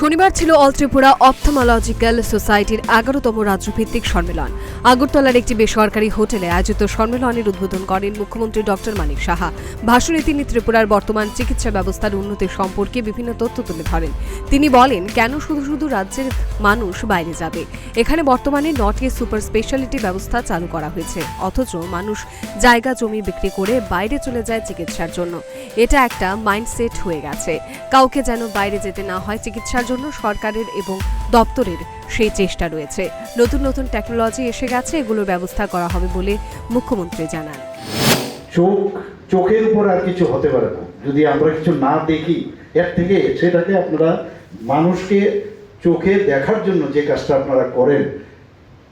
শনিবার ছিল অল ত্রিপুরা অপথমোলজিক্যাল সোসাইটির এগারোতম রাজ্যভিত্তিক সম্মেলন। আগরতলার একটি বেসরকারি হোটেলে আয়োজিত সম্মেলনের উদ্বোধন করেন মুখ্যমন্ত্রী ডক্টর মানিক সাহা। ভাষণে তিনি ত্রিপুরার বর্তমান চিকিৎসা ব্যবস্থার উন্নতি সম্পর্কে বিভিন্ন তথ্য তুলে ধরেন। তিনি বলেন, কেন শুধু শুধু রাজ্যের মানুষ বাইরে যাবে? এখানে বর্তমানে নটি সুপার স্পেশালিটি ব্যবস্থা চালু করা হয়েছে। অথচ মানুষ জায়গা জমি বিক্রি করে বাইরে চলে যায় চিকিৎসার জন্য। এটা একটা মাইন্ডসেট হয়ে গেছে। কাউকে যেন বাইরে যেতে না হয় চিকিৎসার জন্য সরকারের এবং দপ্তরের সেই চেষ্টা রয়েছে। নতুন নতুন টেকনোলজি এসে গেছে, এগুলোর ব্যবস্থা করা হবে বলে মুখ্যমন্ত্রী জানান। চোখ, চোখের উপর আর কিছু হতে পারে না। যদি আমরা কিছু না দেখি, এর থেকে সেটাকে আপনারা মানুষকে চোখে দেখার জন্য যে কাজটা আপনারা করেন,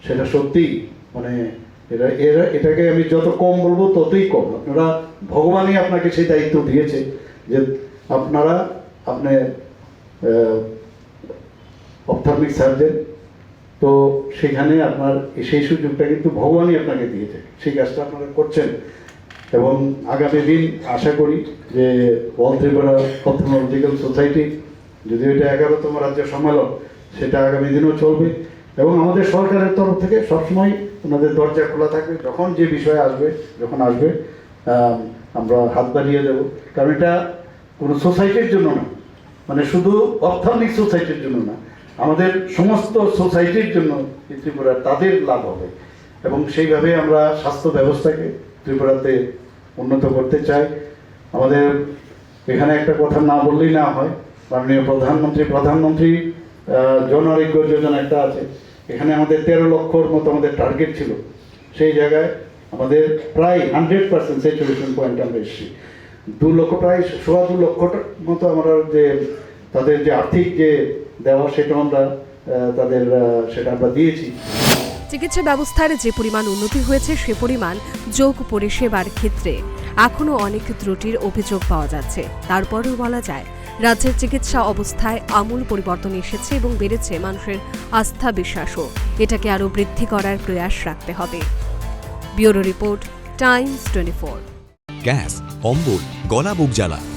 সেটা সত্যি মানে এটা এরা, এটাকে আমি যত কম বলব ততই কম। আপনারা, ভগবানই আপনাকে সেই দায়িত্ব দিয়েছে যে আপনারা, আপনি অপথার্মিক সার্জন। তো সেখানে আপনার সেই সুযোগটা কিন্তু ভগবানই আপনাকে দিয়েছে। সেই কাজটা আপনারা করছেন। এবং আগামী দিন আশা করি যে অল ত্রিপুরা অপথমোলজিক্যাল সোসাইটি, যদি এটা এগারোতম রাজ্য সম্মেলন, সেটা আগামী দিনেও চলবে। এবং আমাদের সরকারের তরফ থেকে সবসময় ওনাদের দরজা খোলা থাকবে। যখন যে বিষয় আসবে, যখন আসবে আমরা হাত বাড়িয়ে দেবো। কারণ এটা কোনো সোসাইটির জন্য না। মানে শুধু অর্থনৈতিক সোসাইটির জন্য না। আমাদের সমস্ত সোসাইটির জন্য ত্রিপুরা তাদের লাভ হবে। এবং সেইভাবে আমরা স্বাস্থ্য ব্যবস্থাকে ত্রিপুরাতে উন্নত করতে চাই। আমাদের এখানে একটা কথা না বললেই না হয়। মাননীয় প্রধানমন্ত্রী প্রধানমন্ত্রী জন আরোগ্য যোজনা একটা আছে। এখানে আমাদের তেরো লক্ষর মতো আমাদের টার্গেট ছিল। সেই জায়গায় আমাদের প্রায় হান্ড্রেড পার্সেন্ট স্যাচুরেশন পয়েন্ট আমরা এসেছি। দু লক্ষ, প্রায় সোয়া দু লক্ষটার মতো আমরা যে, তাদের যে আর্থিক যে দেওয়া সেটা আমরা তাদের সেটা আমরা দিয়েছি। চিকিৎসা ব্যবস্থার যে পরিমাণ উন্নতি হয়েছে সে পরিমাণ যোগ পরিষেবার ক্ষেত্রে এখনও অনেক ত্রুটির অভিযোগ পাওয়া যাচ্ছে। তারপরেও বলা যায় রাজ্যের চিকিৎসা অবস্থায় আমূল পরিবর্তন এসেছে এবং বেড়েছে মানুষের আস্থা বিশ্বাসও। এটাকে আরও বৃদ্ধি করার প্রয়াস রাখতে হবে। Bureau report Times twenty four. Gas অম্বল গলা বুক জ্বালা।